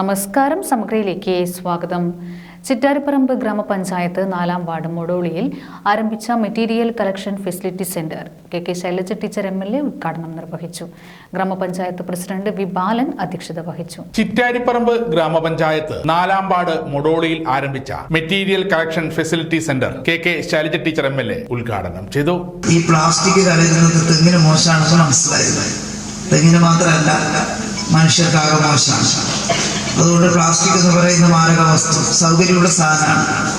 നമസ്കാരം സമഗ്രയിലേക്ക് സ്വാഗതം. ചിറ്റാരിപ്പറമ്പ് ഗ്രാമപഞ്ചായത്ത് നാലാം വാർഡ് മൊടോളിയിൽ ആരംഭിച്ച material collection facility centre K K Shailaja teacher M L A ഉദ്ഘാടനം നിർവഹിച്ചു. ഗ്രാമപഞ്ചായത്ത് പ്രസിഡന്റ് വി ബാലൻ അധ്യക്ഷത വഹിച്ചു. ചിറ്റാരിപ്പറമ്പ് ഗ്രാമപഞ്ചായത്ത് നാലാം വാർഡ് മൊടോളിയിൽ ആരംഭിച്ച material collection facility centre K K Shailaja teacher M L A ഉദ്ഘാടനം ചെയ്തു. ഈ പ്ലാസ്റ്റിക് കലരുന്നത് തെങ്ങിന് മോശമാണെന്ന് മനസ്സിലായത്? തെങ്ങിന് മാത്രമല്ല മനുഷ്യർക്കാകെ മോശമാണ്. അതുകൊണ്ട് പ്ലാസ്റ്റിക് എന്ന് പറയുന്ന മാരക വസ്തു സൗകര്യമുള്ള സാധനമാണ്.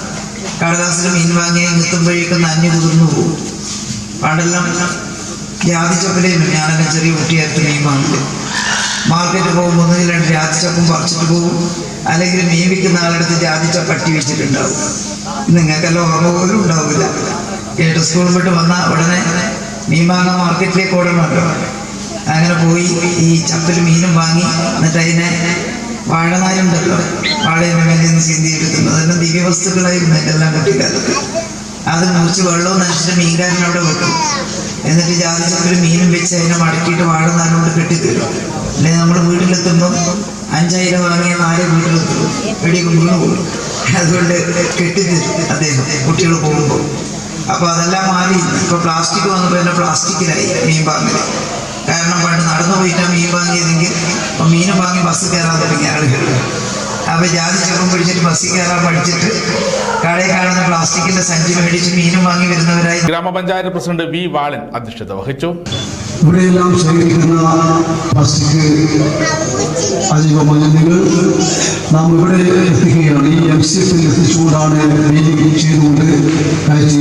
കടലാസിന് മീൻ വാങ്ങിയ എത്തുമ്പോഴേക്കും നഞ്ഞു കുതിർന്നു പോകും പണ്ടെല്ലാം രാതിച്ചപ്പിലേ ഞാനെല്ലാം ചെറിയ കുട്ടിയായിട്ട് മീൻ വാങ്ങി മാർക്കറ്റിൽ പോകുമ്പോൾ ഒന്നുകിൽ രണ്ട് രാതിച്ചപ്പും പറിച്ചിട്ട് പോകും അല്ലെങ്കിൽ മീൻ വിൽക്കുന്ന ആളെടുത്ത് ജാതിച്ചപ്പ് പട്ടി വെച്ചിട്ടുണ്ടാവും. നിങ്ങൾക്കെല്ലാം ഓർമ്മ പോലും ഉണ്ടാവില്ല. കേട്ട് സ്കൂളിൽ വിട്ട് വന്ന ഉടനെ മീൻ വാങ്ങാൻ മാർക്കറ്റിലേക്ക് ഓടണമല്ലോ. അങ്ങനെ പോയി ഈ ചപ്പിൽ മീനും വാങ്ങി എന്നിട്ട് അതിനെ വാഴനാരുണ്ടല്ലോ വാഴയുടെ മേലെ നിന്ന് ചിന്തി എടുക്കുന്നത് അതെല്ലാം ദിവ്യവസ്തുക്കളായിരുന്നു എല്ലാം കുട്ടിക്കാലത്ത് അത് മുറിച്ച് വെള്ളവും നനച്ചിട്ട് മീൻകാരൻ അവിടെ വെക്കും. എന്നിട്ട് ജാതിച്ചൊരു മീനും വെച്ച് അതിനെ മടക്കിയിട്ട് വാഴനാരോട് കെട്ടിത്തരും. അല്ലെങ്കിൽ നമ്മൾ വീട്ടിലെത്തുമ്പോൾ അഞ്ചായിരം വാങ്ങിയ നാല് വീട്ടിലെത്തും. വെടിയൊക്കെ വീണു പോകും അതുകൊണ്ട് കെട്ടിത്തരും അദ്ദേഹം കുട്ടികൾ പോകുമ്പോൾ. അപ്പോൾ അതെല്ലാം മാറി. ഇപ്പൊ പ്ലാസ്റ്റിക് വന്നപ്പോൾ തന്നെ പ്ലാസ്റ്റിക്കിലായി മീൻ വാങ്ങൽ കാരണം പണ്ട് നടന്നു പോയിട്ടാ മീൻ വാങ്ങിയതെങ്കിൽ മീൻ വാങ്ങി ബസ് കയറാൻ തുടങ്ങിയ ആളുകൾ അപ്പൊ ജാതി ചെറുപ്പം പിടിച്ചിട്ട് ബസ്സിൽ കയറാൻ പഠിച്ചിട്ട് കടയിൽ കാണുന്ന പ്ലാസ്റ്റിക്കിന്റെ സഞ്ചി മേടിച്ച് മീനും വാങ്ങി വരുന്നവരായി. ഗ്രാമപഞ്ചായത്ത് പ്രസിഡന്റ് വി വാളൻ അധ്യക്ഷത വഹിച്ചു. ഇവിടെയെല്ലാം ശേഖരിക്കുന്ന പ്ലാസ്റ്റിക് അജൈവ മലിനങ്ങൾ നാം ഇവിടെ എത്തിക്കുകയാണ്. ഈ എം സി എഫിൽ എത്തിച്ചുകൊണ്ടാണ് മീറ്റിംഗ് ചെയ്തുകൊണ്ട് കയറ്റി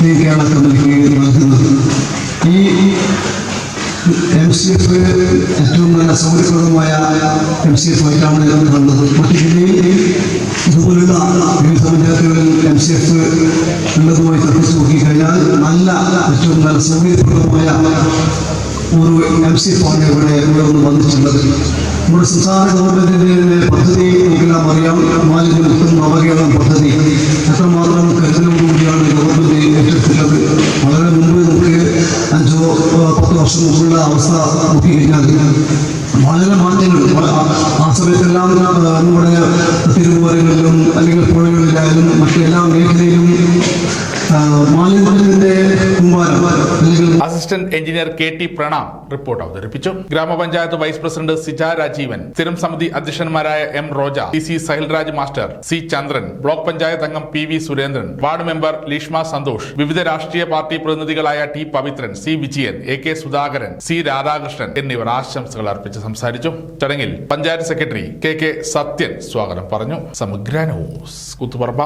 കേരളത്തിൽ കേരള കമ്പനിക്ക് നൽകുന്നത് ഈ എം സി എഫ് ഏറ്റവും നല്ല സൗകര്യപ്രദമായ എം സി എഫ് ആയിട്ടാണ് കണ്ടത്. മറ്റു ജില്ലയിൽ ഇതുപോലുള്ള വിവിധ പഞ്ചായത്തുകളിൽ എം സി ഉള്ളതുമായി തട്ടിച്ചു നോക്കിക്കഴിഞ്ഞാൽ നല്ല ഏറ്റവും നല്ല സൗകര്യപ്രദമായ ഒരു എം സി എഫ് ആണ് ഇവിടെ ഉയർന്നു വന്നിട്ടുള്ളത്. നമ്മുടെ സംസ്ഥാന ഗവൺമെന്റിന്റെ പദ്ധതി നമുക്കെല്ലാം അറിയാം. മാലിന്യ മുക്തം പദ്ധതി. എത്രമാത്രം കരുതലോടുകൂടിയാണ് മുമ്പുള്ള അവസ്ഥ നോക്കിക്കഴിഞ്ഞാൽ വളരെ മാറ്റങ്ങൾ ആ- സമയത്തെല്ലാം നമ്മുടെ തിരുവോരങ്ങളിലും അല്ലെങ്കിൽ പുഴകളിലായാലും മറ്റെല്ലാ മേഖലയിലും മാലിന്യത്തിന്റെ കുമ്പാരം assistant engineer K T Pranam report അവതരിപ്പിച്ചു. ഗ്രാമപഞ്ചായത്ത് വൈസ് പ്രസിഡന്റ് സിജ രാജീവൻ സ്ഥിരം സമിതി അധ്യക്ഷന്മാരായ M Roja T C Sahilraj master C Chandran block panchayat അംഗം P V Surendran ward member Leeshma Santhosh വിവിധ രാഷ്ട്രീയ party പ്രതിനിധികളായ T Pavithran C Vijayan A K Sudhakaran C Radhakrishnan എന്നിവർ ആശംസകൾ അർപ്പിച്ച് സംസാരിച്ചു. ചടങ്ങിൽ panchayat secretary K K Sathyan സ്വാഗതം പറഞ്ഞു. സമഗ്ര ന്യൂസ് കുത്തുപറമ്പ.